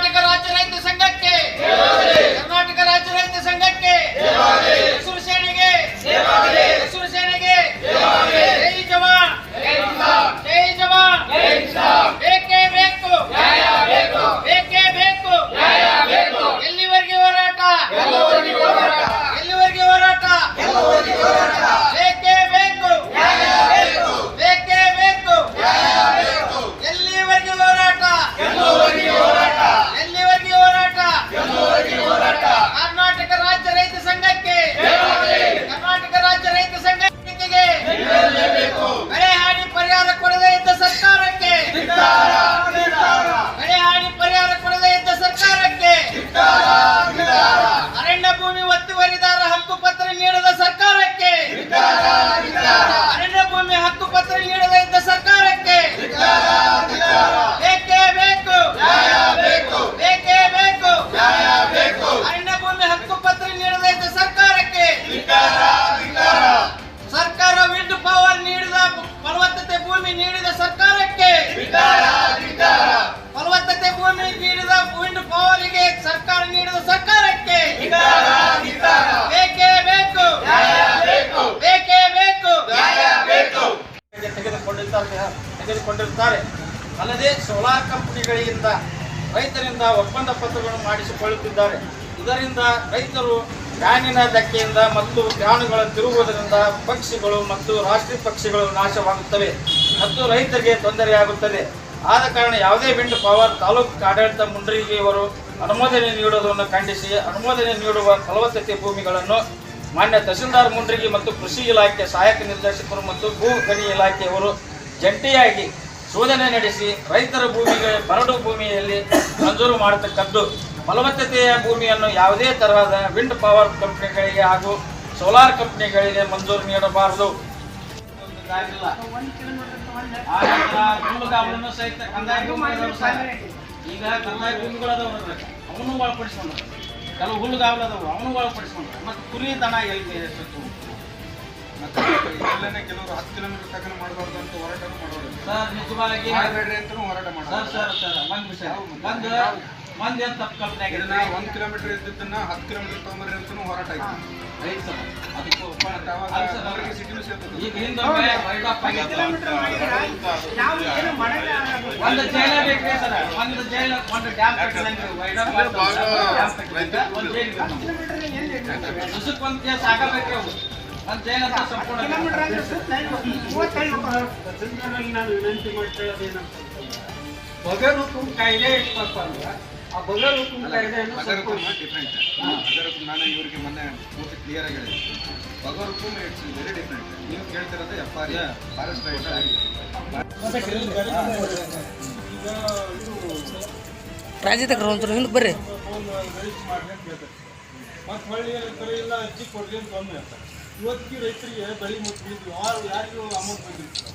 ಕರ್ನಾಟಕ ರಾಜ್ಯ ರೈತ Sitaram ತೆಗೆದುಕೊಂಡಿರುತ್ತಾರೆ. ಅಲ್ಲದೆ ಸೋಲಾರ್ ಕಂಪನಿಗಳಿಂದ ರೈತರಿಂದ ಒಪ್ಪಂದ ಪತ್ರಗಳನ್ನು ಮಾಡಿಸಿಕೊಳ್ಳುತ್ತಿದ್ದಾರೆ. ಇದರಿಂದ ರೈತರು ಫ್ಯಾನಿನ ಧಕ್ಕೆಯಿಂದ ಮತ್ತು ಪ್ರಾಣಿಗಳ ತಿರುಗುವುದರಿಂದ ಪಕ್ಷಿಗಳು ಮತ್ತು ರಾಷ್ಟ್ರೀಯ ಪಕ್ಷಿಗಳು ನಾಶವಾಗುತ್ತವೆ ಮತ್ತು ರೈತರಿಗೆ ತೊಂದರೆಯಾಗುತ್ತದೆ. ಆದ ಕಾರಣ ಯಾವುದೇ ವಿಂಡ್ ಪವರ್ ತಾಲೂಕು ಆಡಳಿತ ಮುಂಡ್ರಿಗೆಯವರು ಅನುಮೋದನೆ ನೀಡುವುದನ್ನು ಖಂಡಿಸಿ ಅನುಮೋದನೆ ನೀಡುವ ಫಲವತ್ತತೆ ಭೂಮಿಗಳನ್ನು ಮಾನ್ಯ ತಹಸೀಲ್ದಾರ್ ಮುಂಡ್ರಿಗಿ ಮತ್ತು ಕೃಷಿ ಇಲಾಖೆ ಸಹಾಯಕ ನಿರ್ದೇಶಕರು ಮತ್ತು ಭೂ ಗಣಿ ಇಲಾಖೆಯವರು ಜಂಟಿಯಾಗಿ ಶೋಧನೆ ನಡೆಸಿ ರೈತರ ಭೂಮಿಗೆ, ಬರಡು ಭೂಮಿಯಲ್ಲಿ ಮಂಜೂರು ಮಾಡತಕ್ಕದ್ದು ಫಲವತ್ತತೆಯ ಭೂಮಿಯನ್ನು ಯಾವುದೇ ತರಹದ ವಿಂಡ್ ಪವರ್ ಕಂಪ್ನಿಗಳಿಗೆ ಹಾಗೂ ಸೋಲಾರ್ ಕಂಪ್ನಿಗಳಿಗೆ ಮಂಜೂರು ನೀಡಬಾರದು. ಸಹಿತ ಈಗ ಕಂದಾಯ ಭೂಮಿಗಳದವ್ರ ಅವನು ಒಳಪಡಿಸ್ಕೊಂಡ್ರೆ ಕೆಲವು ಹುಲ್ಲುಗಾವಲದವರು ಅವನು ಒಳಪಡಿಸ್ಕೊಂಡ್ರೆ ಮತ್ತು ಕುರಿ ದನ ಎಲ್ಲಿ ಮತ್ತೆ ಕೆಲವರು ಹತ್ತು ಕಿಲೋಮೀಟರ್ ತನಕ ಮಾಡಬಾರ್ದು ಅಂತ ಹೋರಾಟನೂ ಮಾಡೋರು ಸರ್ ನಿಜವಾಗಿ ಮಾಡಬೇಡ್ರಿ ಅಂತಲೂ ಹೋರಾಟ ಸರ್ ಸರ್ ಸರ್ ಒಂದು ವಿಷಯ ಒಂದು ಮಂದಿ ಅಂತ ತಪ್ಪು ಕಲ್ಪನೆ ಒಂದ್ ಕಿಲೋಮೀಟರ್ ಇದ್ದದ್ದನ್ನ ಹತ್ತು ಕಿಲೋಮೀಟರ್ ತೊಗೊಂಬರ್ರಿ ಅಂತಲೂ ಹೋರಾಟ ಆಯ್ತು. ರೈಟ್ ಸರ್ ಅದಕ್ಕೂ ಮತ್ತೆ ಅವಾಗ ಅಲ್ಲ ಸರ್, ಅವರಿಗೆ ಸಿಟಿನೂ ಸೇರ್ತದೆ ಈಗ ಹಿಂದೊಮ್ಮೆ ವೈಟ್ ಆಫ್ ಆಗೈತೆ ಒಂದು ಜೈಲ ಬೇಕ್ರಿ ಸರ್ ಒಂದು ಜೈಲ ಒಂದು ಡ್ಯಾಮ್ ಕಟ್ಟಿದಂಗೆ ವೈಟ್ ಆಫ್ ಡ್ಯಾಮ್ ಕಟ್ಟಿದಂಗೆ ಒಂದು ಜೈಲ್ ಬೇಕು ನಮ್ಗೆ. ದಿವ್ಸಕ್ಕೆ ಒಂದು ಕೇಸ್ ಆಗಬೇಕ್ರಿ ಅವು ಅಂತ ಸಂಪೂರ್ಣ ನಾನು ವಿನಂತಿ ಬಗರ್ ಹುಕುಂ ಕಾಯ್ದೆ ಇಟ್ಕೊಪ್ಪ ಅಂದ್ರೆ? ಆ ಬಗರ್ ಹುಕುಂ ಕಾಯ್ದೆಯನ್ನು ಡಿಫ್ರೆಂಟ್ ಬಗರ್ ನಾನು ಇವರಿಗೆ ಮೊನ್ನೆ ಪೂರ್ತಿ ಕ್ಲಿಯರ್ ಆಗಿ ಹೇಳಿದೆ ಬಗರ್ ಹುಕುಂ ಇಟ್ಸ್ ವೆರಿ ಡಿಫ್ರೆಂಟ್ ನೀವು ಕೇಳ್ತಿರೋದು ಎಫ್ ಆರ್ ಫಾರೆಸ್ಟ್ ರೈಟ್ ಆಗಿ ರಾಜ್ಯದಾಗ ಒಂಥರ ಹಿಂದಕ್ಕೆ ಬರ್ರಿ. ಮತ್ತೆ ಹೊಳ್ಳಿ ಕರೆಯಿಲ್ಲ ಇಲ್ಲ ಅರ್ಜಿ ಕೊಡ್ಲಿ ಅಂತ ಒಮ್ಮೆ ಅಂತ. ಇವತ್ತಿಗೆ ರೈತರಿಗೆ ಬೆಳೆ ಮುಟ್ಟಿದ್ವಿ ಯಾರು ಯಾರಿಗೂ ಅಮೌಂಟ್ ಬಂದಿತ್ತು